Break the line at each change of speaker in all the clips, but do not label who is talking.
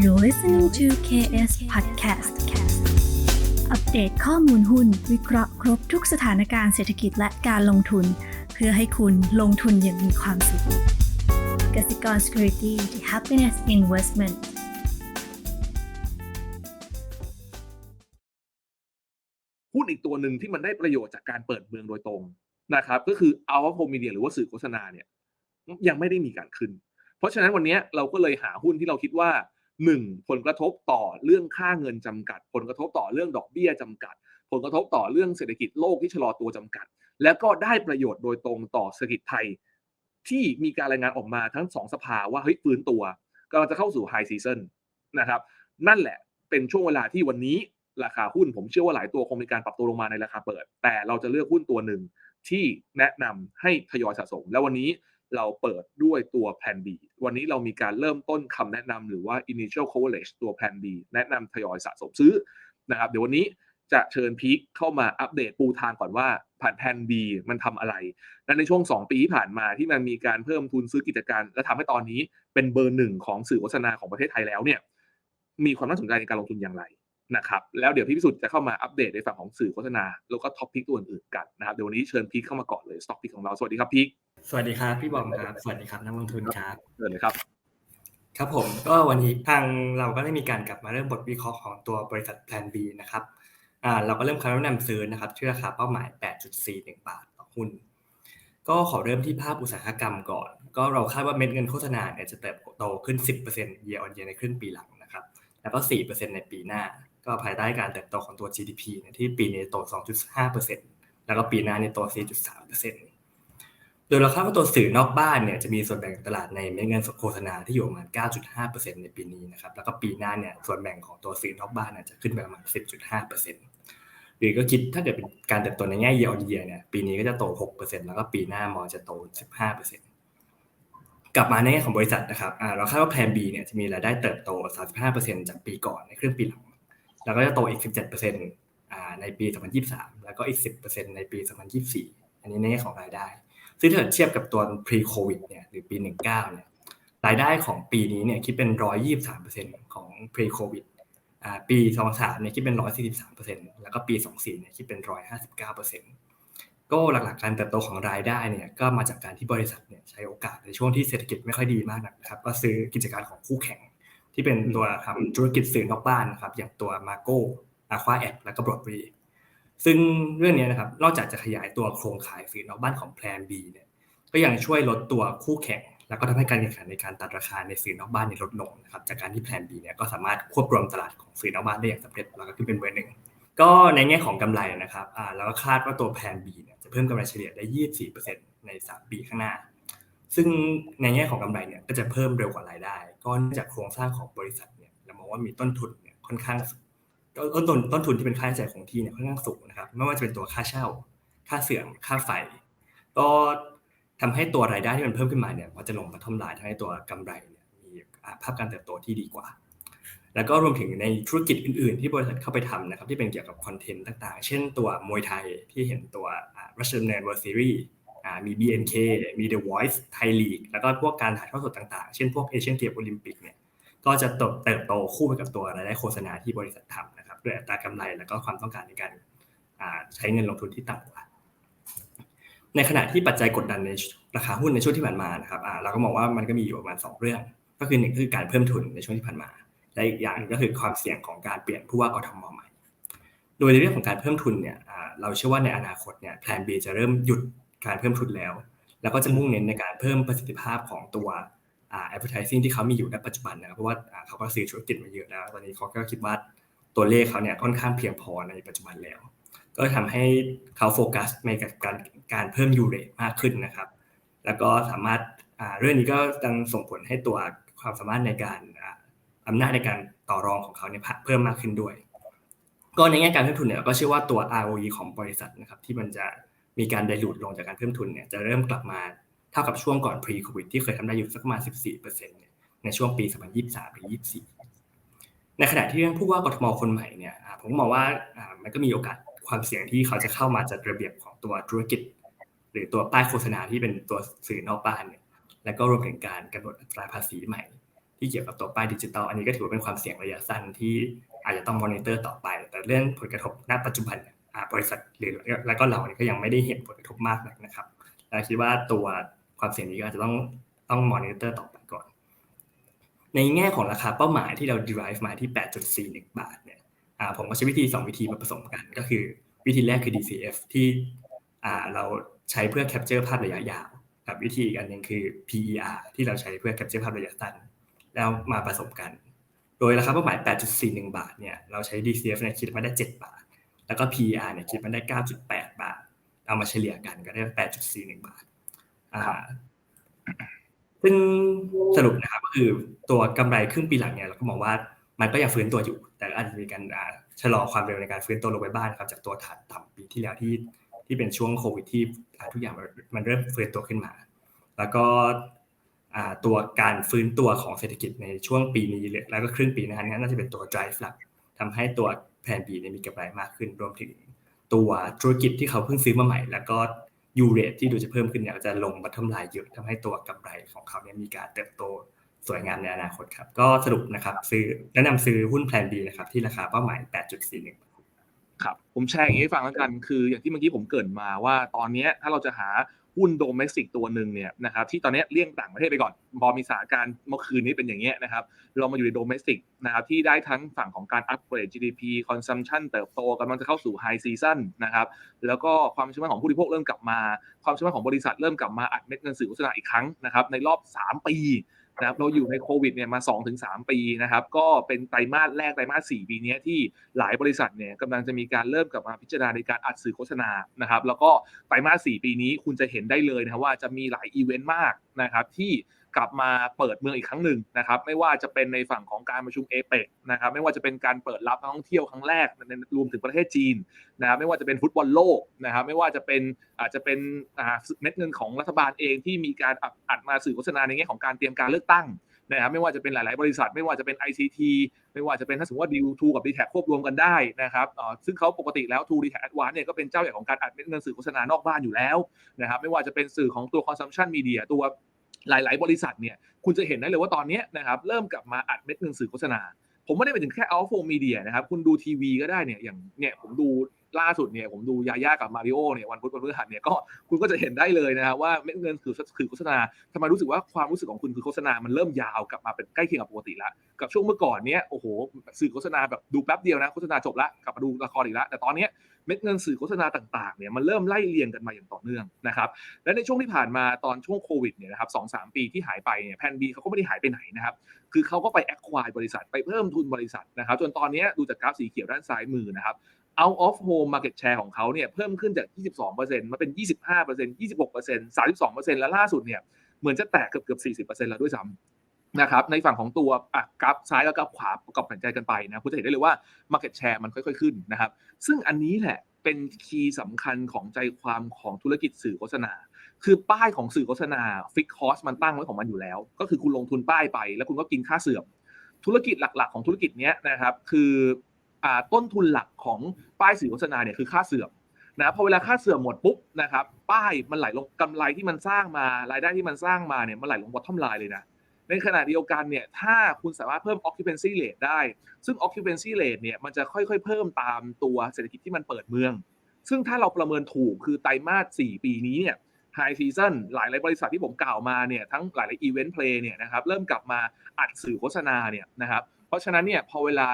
You're listening to KS Podcast อัปเดตข้อมูลหุ้น วิเคราะห์ครบทุกสถานการณ์เศรษฐกิจและการลงทุน เพื่อให้คุณลงทุนอย่างมีความสุขกสิกร Security the Happiness Investment
หุ้นอีกตัวหนึ่งที่มันได้ประโยชน์จากการเปิดเมืองโดยตรงนะครับ ก็คือ Out of Home Media หรือว่าสื่อโฆษณาเนี่ยยังไม่ได้มีการขึ้น เพราะฉะนั้นวันนี้เราก็เลยหาหุ้นที่เราคิดว่า 1. ผลกระทบต่อเรื่องค่าเงินจำกัด ผลกระทบต่อเรื่องดอกเบี้ยจำกัด ผลกระทบต่อเรื่องเศรษฐกิจโลกที่ชะลอตัวจำกัด แล้วก็ได้ประโยชน์โดยตรงต่อเศรษฐกิจไทย ที่มีการรายงานออกมาทั้งสองสภาว่าเฮ้ยฟื้นตัวกำลังจะเข้าสู่ไฮซีซันนะครับนั่นแหละเป็นช่วงเวลาที่วันนี้ราคาหุ้นผมเชื่อว่าหลายตัวคงมีการปรับตัวลงมาในราคาเปิด แต่เราจะเลือกหุ้นตัวหนึ่งที่แนะนำให้ทยอยสะสม แล้ววันนี้ เราเปิดด้วยตัวแพน B วันนี้เรามีการเริ่มต้นคำแนะนำหรือว่า initial coverage ตัวแพน B แนะนำทยอยสะสมซื้อนะครับเดี๋ยววันนี้จะเชิญพีคเข้ามาอัปเดตปูทางก่อนว่าผ่านแพน B มันทำอะไร และในช่วง 2 ปีที่ผ่านมาที่มันมีการเพิ่มทุนซื้อกิจการ และทำให้ตอนนี้เป็นเบอร์หนึ่งของสื่อโฆษณาของประเทศไทยแล้วเนี่ยมีความน่าสนใจในการลงทุนอย่างไรนะครับแล้วเดี๋ยวพี่พิสุทธิ์จะเข้ามาอัปเดตในฝั่งของสื่อโฆษณาแล้วก็ท็อปพิกตัวอื่นๆกันนะครับเดี๋ยววันนี้เชิญพีคเข้ามาก่อนเลยสต็อกพิกของเราสวัสดีครับพีค
สวัสดีครับพี่บอมครับสวัสดีครับนักลงทุนครับ
เชิญเลยครับ
ครับผมก็วันนี้ทางเราก็ได้มีการกลับมาเริ่มบทวิเคราะห์ของตัวบริษัทแพลน B นะครับอ่าเราก็เริ่มคำแนะนำซื้อนะครับที่ราคาเป้าหมาย 8.41 บาทต่อหุ้น ก็ขอเริ่มที่ภาพอุตสาหกรรมก่อน ก็เราคาดว่าเม็ดเงินโฆษณาเนี่ยจะเติบโตขึ้น 10% year on year ในครึ่งปีหลังนะครับแล้วก็ 4%ในปีหน้า ก็ภายใต้การเติบโตของตัว GDP เนี่ยที่ปีนี้โต 2.5%แล้วก็ปีหน้าเนี่ยโต 4.3%โดยเราคาดว่าตัวสื่อนอกบ้านเนี่ยจะมีส่วนแบ่งตลาดในเม็ดเงินโฆษณาที่อยู่ประมาณ 9.5%ในปีนี้นะครับแล้วก็ปีหน้าเนี่ยส่วนแบ่งของตัวสื่อนอกบ้านจะขึ้นไปประมาณ 10.5%หรือก็คิดถ้าเกิดเป็นการเติบโตในแง่ year on year เนี่ยปีนี้ก็จะโต 6%แล้วก็ปีหน้ามองจะโต 15%กลับมาในแง่ของบริษัทนะครับเราคาดว่าแพลน B เนี่ยจะมีรายได้เติบโต 35%จากปีก่อนในครึ่งปีหลัง แล้วก็จะโตอีก 17%ในปี 2023 แล้วก็อีก 10%ในปี 2024 อันนี้ในแง่ของรายได้ ซึ่งถ้าเทียบกับตัว pre covid เนี่ยหรือปี 19เนี่ยรายได้ของปีนี้เนี่ยคิดเป็น 123%ของ pre covid ปี 23เนี่ยคิดเป็น 143%แล้วก็ปี 24เนี่ยคิดเป็น 159%ก็หลักๆการเติบโตของรายได้เนี่ยก็มาจากการที่บริษัทเนี่ยใช้โอกาสในช่วงที่เศรษฐกิจไม่ค่อยดีมากนะครับ ก็ซื้อกิจการของคู่แข่ง ที่เป็นตัวทำธุรกิจสื่อนอกบ้านนะครับ อย่างตัว Marco Aqua App แล้วก็ Broadway ซึ่งเรื่องนี้นะครับนอกจากจะขยายตัวโครงข่ายสื่อนอกบ้านของ Plan B เนี่ยก็ยังช่วยลดตัวคู่แข่ง แล้วก็ทำให้การแข่งขันในการตัดราคาในสื่อนอกบ้านในลดลงนะครับจากการที่ Plan B เนี่ยก็สามารถควบรวมตลาดของสื่อนอกบ้านได้อย่างสำเร็จแล้วก็ขึ้นเป็นเบอร์หนึ่งก็ในแง่ของกำไรนะครับอ่าเราก็คาดว่าตัว Plan B เนี่ยจะเพิ่มกำไรเฉลี่ยได้ 24%ใน 3 ปีข้างหน้า ซึ่งในแง่ของกำไรเนี่ยก็จะเพิ่มเร็วกว่ารายได้ ก็เนื่องจากโครงสร้างของบริษัทเนี่ยเรามองว่ามีต้นทุนเนี่ยค่อนข้าง ต้นทุนต้นทุนที่เป็นค่าใช้จ่ายของที่เนี่ยค่อนข้างสูงนะครับ ไม่ว่าจะเป็นตัวค่าเช่า ค่าเสื่อม ค่าไฟ ก็ทำให้ตัวรายได้ที่มันเพิ่มขึ้นมาเนี่ยมันจะลงมาทำลายทำให้ตัวกำไรเนี่ยมีภาพการเติบโตที่ดีกว่า แล้วก็รวมถึงในธุรกิจอื่น ๆ ที่บริษัทเข้าไปทำนะครับ ที่เป็นเกี่ยวกับคอนเทนต์ต่าง ๆ เช่นตัวมวยไทยที่เห็นตัว Russian n World Series มี BNK มี The Voice Thai League แล้วก็พวกการถ่ายทอดสดต่าง ๆ เช่นพวก Asian Games Olympic เนี่ย ก็จะเติบโตคู่ไปกับตัวรายได้โฆษณาที่บริษัททำนะครับด้วยอัตรากำไรแล้วก็ความต้องการในการใช้เงินลงทุนที่ต่ำกว่า ในขณะที่ปัจจัยกดดันในราคาหุ้นในช่วงที่ผ่านมานะครับเราก็มองว่ามันก็มีอยู่ประมาณ 2 เรื่อง ก็คือหนึ่งคือการเพิ่มทุนในช่วงที่ผ่านมา และอีกอย่างก็คือความเสี่ยงของการเปลี่ยนผู้ว่ากทมใหม่ โดยในเรื่องของการเพิ่มทุนเนี่ยเราเชื่อว่าในอนาคตเนี่ยแพลน B จะเริ่มหยุดการเพิ่มทุนแล้ว แล้วก็จะมุ่งเน้นในการเพิ่มประสิทธิภาพของตัว advertising ที่เขามีอยู่ในปัจจุบันนะเพราะว่าเขาก็ซื้อธุรกิจมาเยอะแล้วตอนนี้เขาก็คิดว่าตัวเลขเขาเนี่ยค่อนข้างเพียงพอในปัจจุบันแล้ว ก็ทำให้เขาโฟกัสในการการเพิ่มยูเรมากขึ้นนะครับ แล้วก็สามารถเรื่องนี้ก็ยังส่งผลให้ตัวความสามารถในการอำนาจในการต่อรองของเขาเนี่ยเพิ่มมากขึ้นด้วย ก็ในแง่การเพิ่มทุนเนี่ยก็เชื่อว่าตัว ROE ของบริษัทนะครับที่มันจะมีการไดรูดลงจากการเพิ่มทุนเนี่ยจะเริ่มกลับมา เท่ากับช่วงก่อน pre covid ที่เคยทำได้อยู่สักประมาณ 14%เนี่ยในช่วงปี 2023 หรือ 24 ในขณะที่เรื่องผู้ว่ากทมคนใหม่เนี่ยผมมองว่ามันก็มีโอกาสความเสี่ยงที่เขาจะเข้ามาจัดระเบียบของตัวธุรกิจ หรือตัวป้ายโฆษณาที่เป็นตัวสื่อนอกบ้านเนี่ยและก็รวมถึงการกำหนดอัตราภาษีใหม่ ที่เกี่ยวกับตัวป้ายดิจิตอลอันนี้ก็ถือว่าเป็นความเสี่ยงระยะสั้นที่อาจจะต้องมอนิเตอร์ต่อไป แต่เรื่องผลกระทบณปัจจุบันบริษัทหรือแล้วก็เราเนี่ยก็ยังไม่ได้เห็นผลกระทบมากนักนะครับเราคิดว่าตัว ความเสี่ยงนี้ก็อาจจะต้องต้องมอนิเตอร์ต่อไปก่อน ในแง่ของราคาเป้าหมายที่เรา derive มาที่ 8.41 บาทเนี่ยผมก็ใช้วิธี 2 วิธีมาผสมกัน ก็คือวิธีแรกคือ DCF ที่เราใช้เพื่อ capture ภาพระยะยาว กับวิธีอีกอันหนึ่งคือ PER ที่เราใช้เพื่อ capture ภาพระยะสั้นแล้วมาผสมกัน โดยราคาเป้าหมาย 8.41 บาทเนี่ยเราใช้ DCF เนี่ยคิดมาได้ 7 บาท แล้วก็ PER เนี่ยคิดมาได้ 9.8 บาท เอามาเฉลี่ยกันก็ได้ 8.41 บาท อ่าซึ่งสรุปนะครับก็คือตัวกำไรครึ่งปีหลังเนี่ยเราก็มองว่ามันก็ยังฟื้นตัวอยู่ แต่อาจจะมีการอ่าชะลอความเร็วในการฟื้นตัวลงไปบ้างนครับจากตัวฐานต่ำปีที่แล้วที่ที่เป็นช่วงโควิดที่ทุกอย่างมันเริ่มฟื้นตัวขึ้นมา แล้วก็อ่าตัวการฟื้นตัวของเศรษฐกิจในช่วงปีนี้แล้วก็ครึ่งปีน้านี้น่าจะเป็นตัว drive หลักทำให้ตัวแพนบีเนี่ยมีกำไรมากขึ้น รวมถึงตัวธุรกิจที่เขาเพิ่งซื้อมาใหม่ แล้วก็ ยูเรทที่ดูจะเพิ่มขึ้นเนี่ยจะลงบัตทอมไลน์เยอะทำให้ตัวกำไรของเขาเนี่ยมีการเติบโตสวยงามในอนาคตครับ ก็สรุปนะครับซื้อแนะนำซื้อหุ้นแพลน B นะครับที่ราคาเป้าหมาย 8.41
ครับ ผมแชร์อย่างนี้ให้ฟังแล้วกัน คืออย่างที่เมื่อกี้ผมเกิดมาว่าตอนนี้ถ้าเราจะหา หุ้นโดเมสิกตัวหนึ่งเนี่ยนะครับที่ตอนนี้เลี่ยงต่างประเทศไปก่อนพอมีสถานการณ์เมื่อคืนนี้เป็นอย่างเงี้ยนะครับเรามาอยู่ในโดเมสิกนะครับที่ได้ทั้งฝั่งของการอัปเกรด GDP consumption เติบโตกำลังจะเข้าสู่ไฮซีซันนะครับแล้วก็ความเชื่อมั่นของผู้บริโภคเริ่มกลับมา ความเชื่อมั่นของบริษัทเริ่มกลับมาอัดเม็ดเงินสื่อโฆษณาอีกครั้งนะครับในรอบ 3 ปี นะครับเราอยู่ในโควิดเนี่ยมา 2-3 ปีนะครับก็เป็นไตรมาสแรกไตรมาส4ปีนี้ที่หลายบริษัทเนี่ยกำลังจะมีการเริ่มกลับมาพิจารณาในการอัดสื่อโฆษณานะครับแล้วก็ไตรมาส4ปีนี้คุณจะเห็นได้เลยนะว่าจะมีหลายอีเวนต์มากนะครับที่ กลับมาเปิดเมืองอีกครั้งหนึ่งนะครับ ไม่ว่าจะเป็นในฝั่งของการประชุมเอเปกนะครับ ไม่ว่าจะเป็นการเปิดรับนักท่องเที่ยวครั้งแรกในรวมถึงประเทศจีนนะครับ ไม่ว่าจะเป็นฟุตบอลโลกนะครับ ไม่ว่าจะเป็นอาจจะเป็นอ่าเม็ดเงินของรัฐบาลเองที่มีการอัดมาสื่อโฆษณาในแง่ของการเตรียมการเลือกตั้งนะครับไม่ว่าจะเป็นหลาย ๆ บริษัท ไม่ว่าจะเป็น ICT ไม่ว่าจะเป็นถ้าสมมติว่าดีทูกับ d t แทควบรวมกันได้นะครับอ่าซึ่งเขาปกติแล้วทูดีแท็กแอดวานเนี่ยก็เป็นเจ้าใหญ่ของการอัดเงินสื่อโฆษณานอกบ้านอยู่แล้วนะครับไม่ว่าจะเป็นสื่อของตัว consumption media ตัว หลาย ๆ บริษัทเนี่ยคุณจะเห็นได้เลยว่าตอนนี้นะครับเริ่มกลับมาอัดเม็ดเงินสื่อโฆษณา ผมไม่ได้ไปถึงแค่ Alpha Media นะครับคุณดูทีวีก็ได้เนี่ยอย่างเนี่ยผมดู ล่าสุดเนี่ยผมดูยาย่ากับมาริโอเนี่ยวันพุธวันพฤหัสเนี่ยก็คุณก็จะเห็นได้เลยนะครับว่าเม็ดเงินคือคือโฆษณาทำไมรู้สึกว่าความรู้สึกของคุณคือโฆษณามันเริ่มยาวกลับมาเป็นใกล้เคียงกับปกติล้วกับช่วงเมื่อก่อนเนี่ยโอ้โหสื่อโฆษณาแบบดูแป๊บเดียวนะโฆษณาจบละกลับมาดูละครอีกแล้วแต่ตอนนี้เม็ดเงินสื่อโฆษณาต่างๆเนี่ยมันเริ่มไล่เรียงกันมาอย่างต่อเนื่องนะครับและในช่วงที่ผ่านมาตอนช่วงโควิดเนี่ยนะครับสองสามปีที่หายไปเนี่ยแพนบีเขาก็ไม่ได้หายไปไหนนะครับคือเขาก็ไปแอคควายบริษัทไปเพิ่มทุนบริษัทนะครับจนตอนนี้ดูจากกราฟสีเขียวด้านซ้ายมือนะครับ out of home market share ของเขาเนี่ยเพิ่มขึ้นจาก 22%มาเป็น 25% 26% 32%แล้วล่าสุดเนี่ยเหมือนจะแตะเกือบเกือบ40%แล้วด้วยซ้ำนะครับในฝั่งของตัวกราฟซ้ายแล้วกราฟขวาประกอบกันใจกันไปนะคุณจะเห็นได้เลยว่า market share มันค่อยๆขึ้นนะครับ ซึ่งอันนี้แหละเป็นคีย์สำคัญของใจความของธุรกิจสื่อโฆษณา คือป้ายของสื่อโฆษณาฟิกคอสมันตั้งไว้ของมันอยู่แล้ว ก็คือคุณลงทุนป้ายไป แล้วคุณก็กินค่าเสื่อม ธุรกิจหลักๆ ของธุรกิจนี้นะครับ คือ ต้นทุนหลักของป้ายสื่อโฆษณาเนี่ยคือค่าเสื่อมนะพอเวลาค่าเสื่อมหมดปุ๊บนะครับป้ายมันไหลลงกำไรที่มันสร้างมารายได้ที่มันสร้างมาเนี่ยมันไหลลงบอททอมไลน์เลยนะในขณะเดียวกันเนี่ยถ้าคุณสามารถเพิ่ม occupancy rate ได้ ซึ่ง occupancy rate เนี่ยมันจะค่อยๆ เพิ่มตามตัวเศรษฐกิจที่มันเปิดเมือง ซึ่งถ้าเราประเมินถูกคือไตรมาส 4 ปีนี้เนี่ยไฮซีซั o นหลายหลายบริษัทที่ผมกล่าวมาเนี่ยทั้งหลายหลายอีเวนต์เพลย์เนี่ยนะครับเริ่มกลับมาอัดสื่อโฆษณาเนี่ยนะครับเพราะฉะนั้นเนี่ยพอเวลา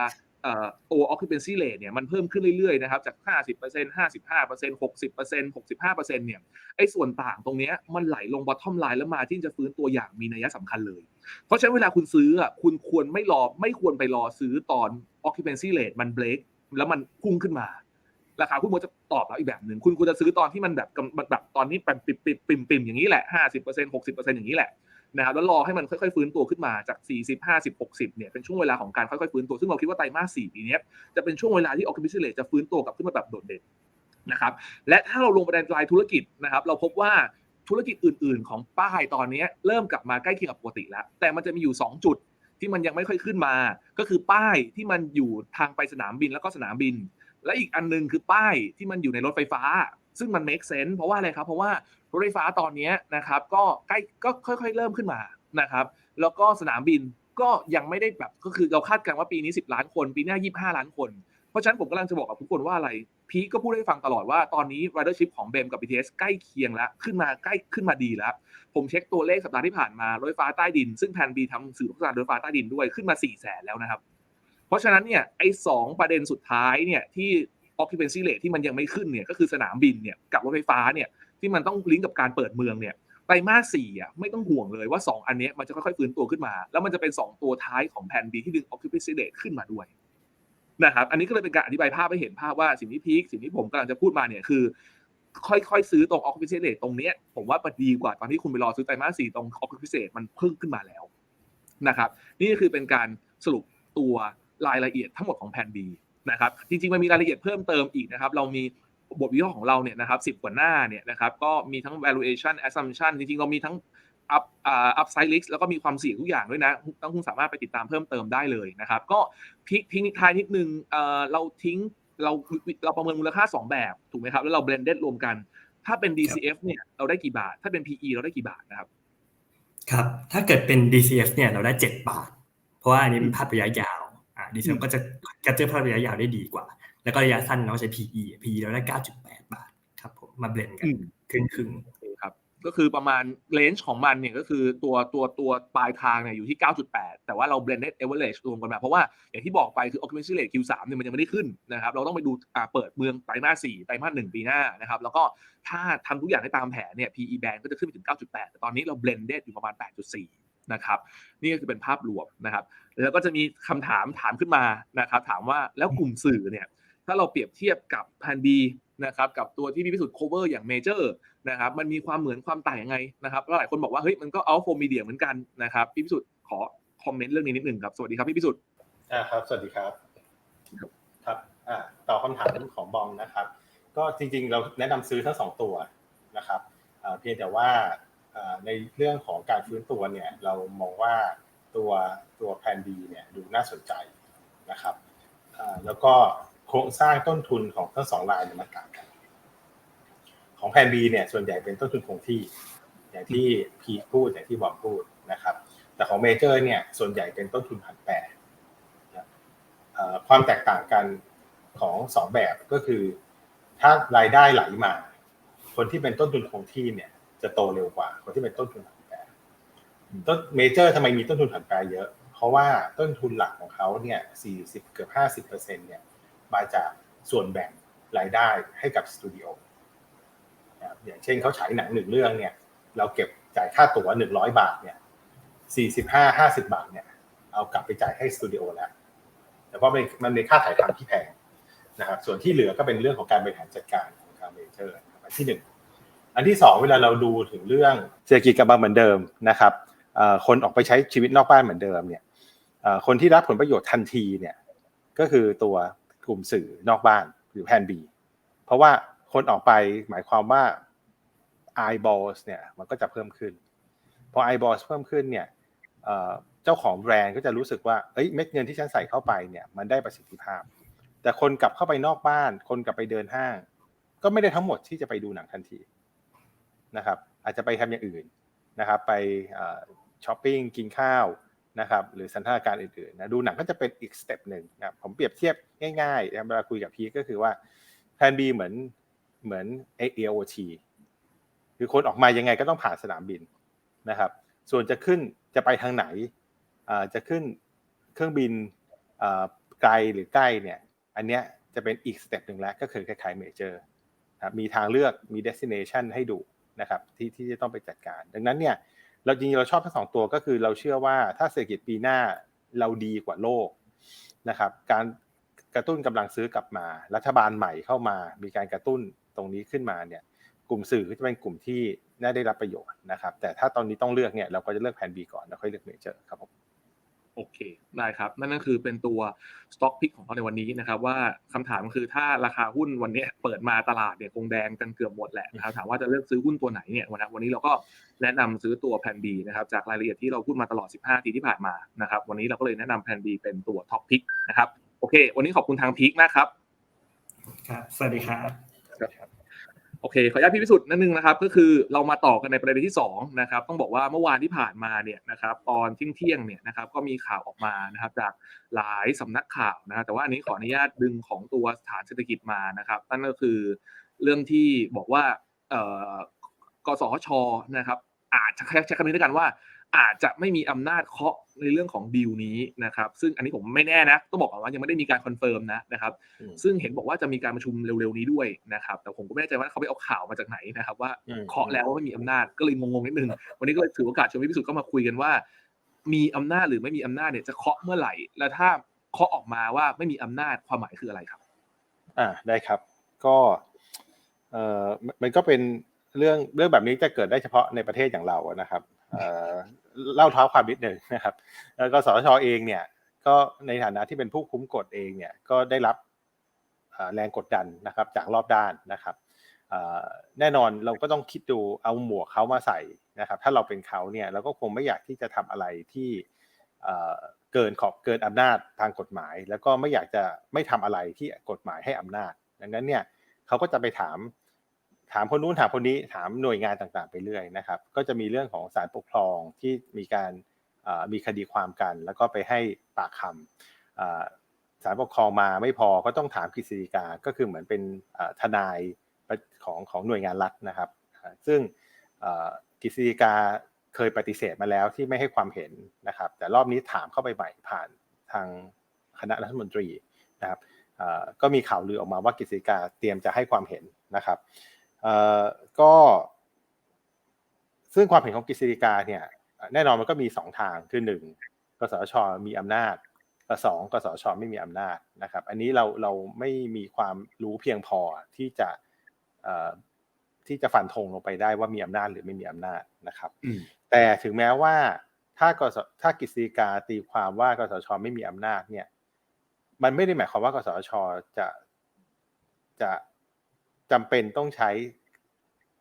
ตัว occupancy rate เนี่ยมันเพิ่มขึ้นเรื่อยๆนะครับจาก 50% 55% 60% 65%เนี่ยไอ้ส่วนต่างตรงนี้มันไหลลง bottom line แล้วมาที่จะฟื้นตัวอย่างมีนัยสำคัญเลย เพราะฉะนั้นเวลาคุณซื้ออะคุณควรไม่รอไม่ควรไปรอซื้อตอน occupancy rate มัน break แล้วมันพุ่งขึ้นมาราคาหุ้นมันจะตอบแล้วอีกแบบหนึ่งคุณควรจะซื้อตอนที่มันแบบแบบตอนนี้ปิดปิดปิ่มปิ่มอย่างนี้แหละห้าสิบเปอร์เซ็นต์หกสิบเปอร์เซ็นต์อย่างนี้แหละ นะครับแล้วรอให้มันค่อยๆฟื้นตัวขึ้นมาจากสี่สิบห้าสิบหกสิบเนี่ยเป็นช่วงเวลาของการค่อยๆฟื้นตัวซึ่งเราคิดว่าไตรมาสสี่ปีนี้จะเป็นช่วงเวลาที่ occupancy rate จะฟื้นตัวกลับขึ้นมาแบบโดดเด่นนะครับและถ้าเราลงไปในรายธุรกิจนะครับเราพบว่าธุรกิจอื่น ๆ ของป้ายตอนนี้เริ่มกลับมาใกล้เคียงกับปกติแล้ว แต่มันจะมีอยู่ 2 จุดที่มันยังไม่ค่อยขึ้นมา ก็คือป้ายที่มันอยู่ทางไปสนามบินแล้วก็สนามบิน และอีกอันนึงคือป้ายที่มันอยู่ในรถไฟฟ้า ซึ่งมัน make sense เพราะว่าอะไรครับเพราะว่า รถไฟฟ้าตอนนี้นะครับก็ใกล้ก็ค่อยๆเริ่มขึ้นมานะครับ แล้วก็สนามบินก็ยังไม่ได้แบบก็คือเราคาดการณ์ว่าปีนี้ 10 ล้านคน ปีหน้า 25 ล้านคน เพราะฉะนั้นผมกำลังจะบอกกับทุกคนว่าอะไร พีก็พูดให้ฟังตลอดว่าตอนนี้ ridership ของเบมกับ BTS ใกล้เคียงแล้ว ขึ้นมาใกล้ขึ้นมาดีแล้ว ผมเช็คตัวเลขสัปดาห์ที่ผ่านมารถไฟฟ้าใต้ดิน ซึ่งแพนบีทำสื่อโฆษณารถไฟฟ้าใต้ดินด้วยขึ้นมา4 0 0แสนแล้วนะครับ เพราะฉะนั้นเนี่ยไอ้สองประเด็นสุดท้ายเนี่ยที่ occupancy rate ที่มันยังไม่ขึ้นเนี่ยก็คือสนามบินเนี่ยกับรถไฟฟ้าเนี่ย ที่มันต้องลิงก์กับการเปิดเมืองเนี่ยไตรมาสสี่อะไม่ต้องห่วงเลยว่า 2 อันนี้มันจะค่อยๆฟื้นตัวขึ้นมา แล้วมันจะเป็น 2 ตัวท้ายของแผน B ที่ดึง occupancy rate ขึ้นมาด้วยนะครับอันนี้ก็เลยเป็นการอธิบายภาพให้เห็นภาพว่าสิ่งที่พีคสิ่งที่ผมกำลังจะพูดมาเนี่ยคือ ค่อยๆซื้อตรง occupancy rate ตรงเนี้ยผมว่าดีกว่าตอนที่คุณไปรอซื้อไตรมาสสี่ตรง occupancy rate มันเพิ่มขึ้นมาแล้วนะครับนี่คือเป็นการสรุปตัวรายละเอียดทั้งหมดของแผน B นะครับจริงๆมันมีรายละเอียดเพิ่มเติมอีกนะครับเรามี บทวิเคราะห์ของเราเนี่ยนะครับสิบกว่าหน้าเนี่ยนะครับก็มีทั้ง valuation assumption จริงๆ เรามีทั้ง up อ่า upside risk แล้วก็มีความเสี่ยงทุกอย่างด้วยนะ ต้องคุณสามารถไปติดตามเพิ่มเติมได้เลยนะครับ ก็ทิ้งทิ้งท้ายนิดนึงเอ่อเราทิ้งเราเราประเมินมูลค่า 2 แบบถูกไหมครับ แล้วเรา blended รวมกัน ถ้าเป็น DCF เนี่ยเราได้กี่บาท ถ้าเป็น PE เราได้กี่บาทนะครับ
ครับ ถ้าเกิดเป็น DCF เนี่ยเราได้ 7 บาท เพราะว่าอันนี้เป็นภาพระยะยาว อ่า DCF
อืม
ก็จะแคปเจอร์ภาพระยะยาวได้ดีกว่า แล้วก็ระยะสั้นเราก็ใช้ PE PE เราได้ 9.8 บาทครับผมมาเบลนกัน
อืม
ครึ่งครึ่ง
โอเคครับก็คือประมาณเลนจ์ของมันเนี่ยก็คือตัวตัวตัวปลายทางเนี่ยอยู่ที่ 9.8 แต่ว่าเรา blended average รวมกันมา เพราะว่าอย่างที่บอกไปคือ occupancy rate Q3 เนี่ยมันยังไม่ได้ขึ้นนะครับ เราต้องไปดูอ่าเปิดเมืองไตรมาส4ไตรมาส1ปีหน้านะครับ แล้วก็ถ้าทำทุกอย่างให้ตามแผนเนี่ย PE band ก็จะขึ้นไปถึง 9.8 แต่ตอนนี้เรา blended อยู่ประมาณ 8.4 นะครับนี่ก็คือเป็นภาพรวมนะครับ แล้วก็จะมีคำถามถามขึ้นมานะครับถามว่าแล้วกลุ่มสื่อเนี่ย ถ้าเราเปรียบเทียบกับแพนบีนะครับกับตัวที่พี่พิสุทธิ์ cover อย่างเมเจอร์นะครับมันมีความเหมือนความต่างยังไงนะครับแล้วหลายคนบอกว่าเฮ้ยมันก็เอาโฟมีเดียเหมือนกันนะครับพี่พิสุทธิ์ขอคอมเมนต์เรื่องนี้นิดหนึ่งครับสวัสดีครับพี่พิสุทธิ์
อ่าครับสวัสดีครับ
ครับ
ครับอ่าตอบคำถามของบอมนะครับ ก็จริงๆเราแนะนำซื้อทั้งสองตัวนะครับอ่าเพียงแต่ว่าอ่าในเรื่องของการฟื้นตัวเนี่ยเรามองว่าตัวตัวแพนดีเนี่ยดูน่าสนใจนะครับอ่าแล้วก็ โครงสร้างต้นทุนของทั้งสองรายเนี่ยมันต่างกัน ของแพนบีเนี่ยส่วนใหญ่เป็นต้นทุนคงที่ อย่างที่พีพูดอย่างที่บอมพูดนะครับ แต่ของเมเจอร์เนี่ยส่วนใหญ่เป็นต้นทุนผันแปรความแตกต่างกันของสองแบบก็คือ ถ้ารายได้ไหลมา คนที่เป็นต้นทุนคงที่เนี่ยจะโตเร็วกว่า คนที่เป็นต้นทุนผันแปรต้นเมเจอร์ทำไมมีต้นทุนผันแปรเยอะ เพราะว่าต้นทุนหลักของเขาเนี่ย40เกือบ50เปอร์เซ็นต์เนี่ย มาจากส่วนแบ่งรายได้ให้กับสตูดิโออย่างเช่นเขาฉายหนังหนึ่งเรื่องเนี่ย เราเก็บจ่ายค่าตั๋ว100บาทเนี่ย45 50บห้าห้าสิบาทเนี่ย เอากลับไปจ่ายให้สตูดิโอแล้วแต่เพราะมันมันเป็นค่าถ่ายทำที่แพงนะครับ ส่วนที่เหลือก็เป็นเรื่องของการบริหารจัดการของทางเมเจอร์อันที่หนึ่งอันที่สองเวลาเราดูถึงเรื่องเศรษฐกิจกลับมาเหมือนเดิมนะครับคนออกไปใช้ชีวิตนอกบ้านเหมือนเดิมเนี่ยคนที่รับผลประโยชน์ทันทีเนี่ยก็คือตัว กลุ่มสื่อนอกบ้านหรือแพนบีเพราะว่าคนออกไปหมายความว่า eyeballs เนี่ยมันก็จะเพิ่มขึ้น พอ eyeballs เพิ่มขึ้นเนี่ยเจ้าของแบรนด์ก็จะรู้สึกว่าเอ้ยเม็ดเงินที่ฉันใส่เข้าไปเนี่ยมันได้ประสิทธิภาพ แต่คนกลับเข้าไปนอกบ้าน คนกลับไปเดินห้าง ก็ไม่ได้ทั้งหมดที่จะไปดูหนังทันทีนะครับ อาจจะไปทำอย่างอื่นนะครับ ไปช้อปปิ้งกินข้าว นะครับหรือสันทนการณ์อื่นๆนะดูหนังก็จะเป็นอีกสเต็ปหนึ่งนะผมเปรียบเทียบง่ายๆเวลาคุยกับพีก็คือว่าแพนบีเหมือนเหมือน AOT คือคนออกมายังไงก็ต้องผ่านสนามบินนะครับ ส่วนจะขึ้นจะไปทางไหนจะขึ้นเครื่องบินไกลหรือใกล้เนี่ยอันเนี้ยจะเป็นอีกสเต็ปหนึ่งแล้วก็คือคล้ายๆเมเจอร์นะครับมีทางเลือกมี destination ให้ดูนะครับที่ที่จะต้องไปจัดการ ดังนั้นเนี่ย เราจริงๆเราชอบทั้งสองตัวก็คือเราเชื่อว่าถ้าเศรษฐกิจปีหน้าเราดีกว่าโลกนะครับ การกระตุ้นกำลังซื้อกลับมา รัฐบาลใหม่เข้ามา มีการกระตุ้นตรงนี้ขึ้นมาเนี่ย กลุ่มสื่อก็จะเป็นกลุ่มที่น่าได้รับประโยชน์นะครับ แต่ถ้าตอนนี้ต้องเลือกเนี่ยเราก็จะเลือกแผน B ก่อนแล้วค่อยเลือกเมเจอร์ครับผม
โอเคได้ครับนั่นก็คือเป็นตัว Stock Pick ของเราในวันนี้นะครับว่าคำถามคือถ้าราคาหุ้นวันนี้เปิดมาตลาดเนี่ยคงแดงกันเกือบหมดแหละนะครับถามว่าจะเลือกซื้อหุ้นตัวไหนเนี่ยวันนี้วันนี้เราก็แนะนำซื้อตัวแพน B นะครับจากรายละเอียดที่เราพูดมาตลอด 15 ทีที่ผ่านมานะครับวันนี้เราก็เลยแนะนำแพน B เป็นตัว Top Pick นะครับโอเค วันนี้ขอบคุณทางพีคมากครับ
ครับ สวัสดีครับ
ครับ โอเคขออนุญาตพี่พิสุทธิ์นิดนึงนะครับ ก็คือเรามาต่อกันในประเด็นที่สองนะครับต้องบอกว่าเมื่อวานที่ผ่านมาเนี่ยนะครับตอนเที่ยงเที่ยงเนี่ยนะครับก็มีข่าวออกมานะครับจากหลายสำนักข่าวนะครับแต่ว่าอันนี้ขออนุญาตดึงของตัวสถานเศรษฐกิจมานะครับนั่นก็คือเรื่องที่บอกว่ากสชนะครับอาจจะใช้คำนี้ด้วยกันว่า อาจจะไม่มีอำนาจเคาะในเรื่องของดีลนี้นะครับ ซึ่งอันนี้ผมไม่แน่นะต้องบอกก่อนว่ายังไม่ได้มีการคอนเฟิร์มนะนะครับ
อืม
ซึ่งเห็นบอกว่าจะมีการประชุมเร็วๆนี้ด้วยนะครับ แต่ผมก็ไม่แน่ใจว่าเขาไปเอาข่าวมาจากไหนนะครับ ว่า
อืม
เคาะแล้วว่าไม่มีอำนาจก็เลยงงๆนิดนึงวันนี้ก็เลยถือโอกาสชวนพี่พิสุทธิ์ก็มาคุยกันว่า มีอำนาจหรือไม่มีอำนาจเนี่ยจะเคาะเมื่อไหร่ และถ้าเคาะออกมาว่าไม่มีอำนาจความหมายคืออะไรครับ
อ่าได้ครับ ก็เอ่อมันมันก็เป็นเรื่องเรื่องแบบนี้จะเกิดได้เฉพาะในประเทศอย่างเราอะนะครับ เล่าเท้าความนิดหนึ่งนะครับ แล้วก็สชเองเนี่ย ก็ในฐานะที่เป็นผู้คุ้มกฎเองเนี่ยก็ได้รับแรงกดดันนะครับ จากรอบด้านนะครับแน่นอนเราก็ต้องคิดดูเอาหมวกเขามาใส่นะครับ ถ้าเราเป็นเขาเนี่ยเราก็คงไม่อยากที่จะทำอะไรที่เอ่อเกินขอบเกินอำนาจทางกฎหมาย แล้วก็ไม่อยากจะไม่ทำอะไรที่กฎหมายให้อำนาจ ดังนั้นเนี่ยเขาก็จะไปถาม ถามคนนู้นถามคนนี้ถามหน่วยงานต่างๆไปเรื่อยนะครับ ก็จะมีเรื่องของศาลปกครองที่มีการมีคดีความกัน แล้วก็ไปให้ปากคำเอ่อศาลปกครองมาไม่พอก็ต้องถามกฤษฎีกาก็คือเหมือนเป็นทนายของของหน่วยงานรัฐนะครับ ซึ่งกฤษฎีกาเคยปฏิเสธมาแล้วที่ไม่ให้ความเห็นนะครับ แต่รอบนี้ถามเข้าไปใหม่ผ่านทางคณะรัฐมนตรีนะครับก็มีข่าวลือออกมาว่ากฤษฎีกาเตรียมจะให้ความเห็นนะครับ ก็ซึ่งความเห็นของกฤษฎีกาเนี่ย แน่นอนมันก็มีสองทางคือหนึ่งกสชมีอำนาจกับสองกสชไม่มีอำนาจนะครับ อันนี้เราเราไม่มีความรู้เพียงพอที่จะเอ่อที่จะฟันธงลงไปได้ว่ามีอำนาจหรือไม่มีอำนาจนะครับ
อืม
แต่ถึงแม้ว่าถ้ากสถ้ากฤษฎีกาตีความว่ากสชไม่มีอำนาจเนี่ย มันไม่ได้หมายความว่ากสชจะจะ จำเป็นต้องใช้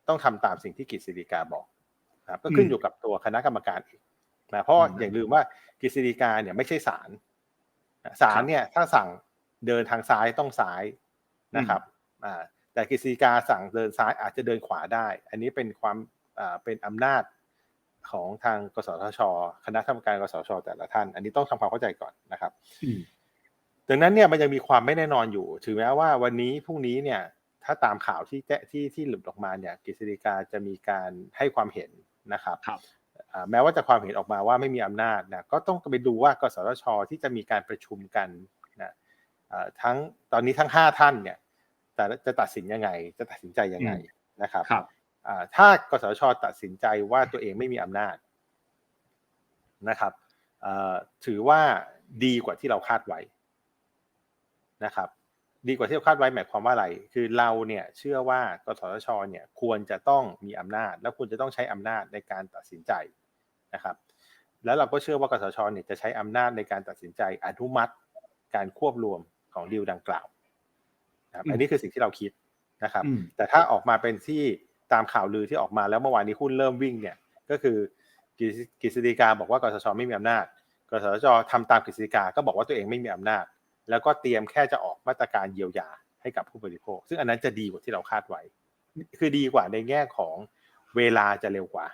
ต้องทำตามสิ่งที่กฤษฎีกาบอกนะครับก็ขึ้นอยู่กับตัวคณะกรรมการอีกนะเพราะว่าอย่าลืมว่ากฤษฎีกาเนี่ยไม่ใช่ศาลศาลเนี่ยถ้าสั่งเดินทางซ้ายต้องซ้ายนะครับอ่าแต่กฤษฎีกาสั่งเดินซ้ายอาจจะเดินขวาได้ อันนี้เป็นความอ่าเป็นอำนาจของทางกสทช คณะกรรมการกสทช แต่ละท่าน อันนี้ต้องทำความเข้าใจก่อนนะครับ
อืม
ดังนั้นเนี่ยมันยังมีความไม่แน่นอนอยู่ ถึงแม้ว่าวันนี้พรุ่งนี้เนี่ย ถ้าตามข่าวที่แจ้ที่ที่หลุดออกมาเนี่ยกฤษฎีกาจะมีการให้ความเห็นนะครับ
ครับ
อ่าแม้ว่าจะความเห็นออกมาว่าไม่มีอำนาจนะก็ต้องไปดูว่ากสทช ที่จะมีการประชุมกันนะอ่าทั้งตอนนี้ทั้งห้าท่านเนี่ยแต่จะตัดสินยังไง จะตัดสินใจยังไงนะครับ
ครับ
อ่าถ้ากสทช ตัดสินใจว่าตัวเองไม่มีอำนาจนะครับเอ่อถือว่าดีกว่าที่เราคาดไว้นะครับ ดีกว่าที่เราคาดไว้หมายความว่าอะไร คือเราเนี่ยเชื่อว่ากสทชเนี่ยควรจะต้องมีอำนาจ และควรจะต้องใช้อำนาจในการตัดสินใจนะครับ แล้วเราก็เชื่อว่ากสทชเนี่ยจะใช้อำนาจในการตัดสินใจอนุมัติการควบรวมของดีลดังกล่าวนะครับ
อืม
อันนี้คือสิ่งที่เราคิดนะครับ
อืม
แต่ถ้าออกมาเป็นที่ตามข่าวลือที่ออกมาแล้วเมื่อวานนี้หุ้นเริ่มวิ่งเนี่ยก็คือกฤษกฤษฎีกาบอกว่ากสทชไม่มีอำนาจ กสทชทำตามกฤษฎีกาก็บอกว่าตัวเองไม่มีอำนาจ แล้วก็เตรียมแค่จะออกมาตรการเยียวยาให้กับผู้บริโภค ซึ่งอันนั้นจะดีกว่าที่เราคาดไว้ คือดีกว่าในแง่ของเวลาจะเร็วกว่า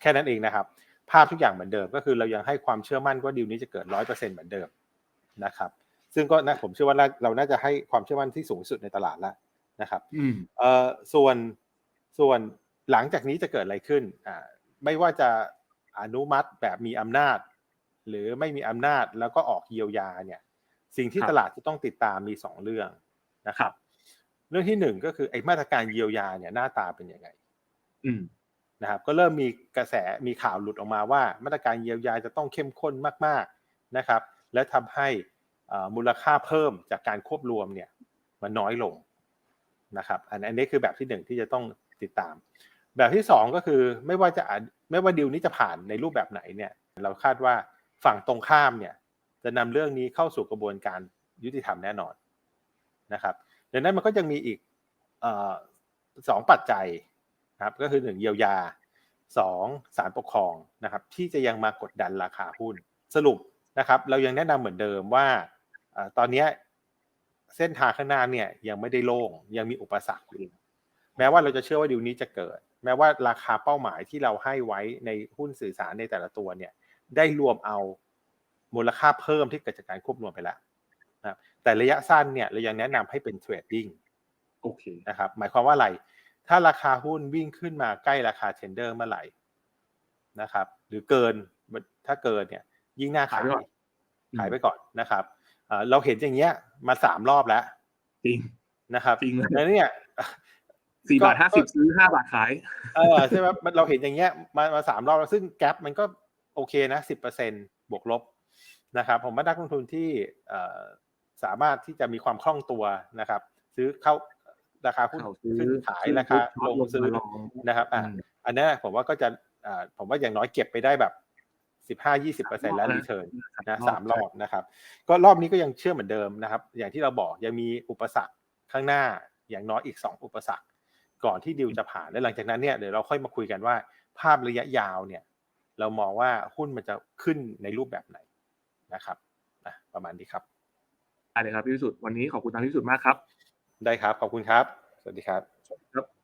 แค่นั้นเองนะครับ ภาพทุกอย่างเหมือนเดิมก็คือเรายังให้ความเชื่อมั่นว่าดีลนี้จะเกิดร้อยเปอร์เซ็นต์เหมือนเดิมนะครับ ซึ่งก็นะผมเชื่อว่าเราน่าจะให้ความเชื่อมั่นที่สูงสุดในตลาดแล้วนะครับ
อืม
เอ่อส่วนส่วนหลังจากนี้จะเกิดอะไรขึ้นอ่าไม่ว่าจะอนุมัติแบบมีอำนาจ หรือไม่มีอำนาจแล้วก็ออกเยียวยาเนี่ย สิ่งที่
ครับ
ตลาดจะต้องติดตามมีสองเรื่องนะครับ เรื่องที่หนึ่งก็คือไอ้มาตรการเยียวยาเนี่ยหน้าตาเป็นยังไง
อืม
นะครับ ก็เริ่มมีกระแสมีข่าวหลุดออกมาว่า มาตรการเยียวยาจะต้องเข้มข้นมาก ๆนะครับ และทำให้อ่ามูลค่าเพิ่มจากการควบรวมเนี่ยมันน้อยลงนะครับอันอันนี้คือแบบที่หนึ่งที่จะต้องติดตาม แบบที่สองก็คือไม่ว่าจะอ่านไม่ว่าดีลนี้จะผ่านในรูปแบบไหนเนี่ย เราคาดว่าฝั่งตรงข้ามเนี่ย จะนำเรื่องนี้เข้าสู่กระบวนการยุติธรรมแน่นอนนะครับดังนั้นมันก็ยังมีอีกอสองปัจจัยนะครับก็คือหนึ่งเยียวยาสองศาลปกครองนะครับที่จะยังมากดดันราคาหุ้นสรุปนะครับ เรายังแนะนำเหมือนเดิมว่าอตอนนี้เส้นทางข้างหน้าเนี่ยยังไม่ได้โล่งยังมีอุปสรรคอยู่แม้ว่าเราจะเชื่อว่าดีลนี้จะเกิด แม้ว่าราคาเป้าหมายที่เราให้ไว้ในหุ้นสื่อสารในแต่ละตัวเนี่ยได้รวมเอา มูลค่าเพิ่มที่เกิดจากการควบรวมไปแล้วนะครับแต่ระยะสั้นเนี่ยเรายังแนะนำให้เป็นเทรดดิ้ง
โอเค
นะครับหมายความว่าอะไร ถ้าราคาหุ้นวิ่งขึ้นมาใกล้ราคาเทนเดอร์เมื่อไหร่นะครับ หรือเกินถ้าเกินเนี่ยยิ่งน่าขาย
ขายไปก่อน
ขายไปก่อนนะครับเอ่อเราเห็นอย่างเงี้ยมาสามรอบแล้ว
จริง
นะครับ
จริงเลย
แล้วเนี่ย
สี่บาทห้าสิบซื้อห้าบาทขาย
เออใช่ไหมมันเราเห็นอย่างเงี้ยมามาสามรอบแล้วซึ่งแกลบมันก็โอเคนะสิบเปอร์เซ็นบวกลบ นะครับผมว่านักลงทุนที่เอ่อสามารถที่จะมีความคล่องตัวนะครับ ซื้อเข้าราคาหุ้น
เข้าซื้อ
ขึ้นขาย
ซื้อ
ราคา
ซื้อ
ลงซื้อ
ลง
นะครับอะ
อืม
อันนั้นผมว่าก็จะอ่าผมว่าอย่างน้อยเก็บไปได้แบบสิบห้ายี่สิบเปอร์เซ็นต์แล้วรีเทิร์นนะสามรอบนะครับ ก็รอบนี้ก็ยังเชื่อเหมือนเดิมนะครับ อย่างที่เราบอกยังมีอุปสรรคข้างหน้าอย่างน้อยอีกสองอุปสรรค ก่อนที่ดิวจะผ่านและหลังจากนั้นเนี่ยเดี๋ยวเราค่อยมาคุยกันว่า ภาพระยะยาวเนี่ย เรามองว่าหุ้นมันจะขึ้นในรูปแบบไหน นะครับนะประมาณนี้ครับ
ได้เลยครับพี่วิสุทธ์วันนี้ขอบคุณทางพี่วิสุทธ์มากครับ
ได้ครับ ขอบคุณครับ สวัสดีครับ
ครับ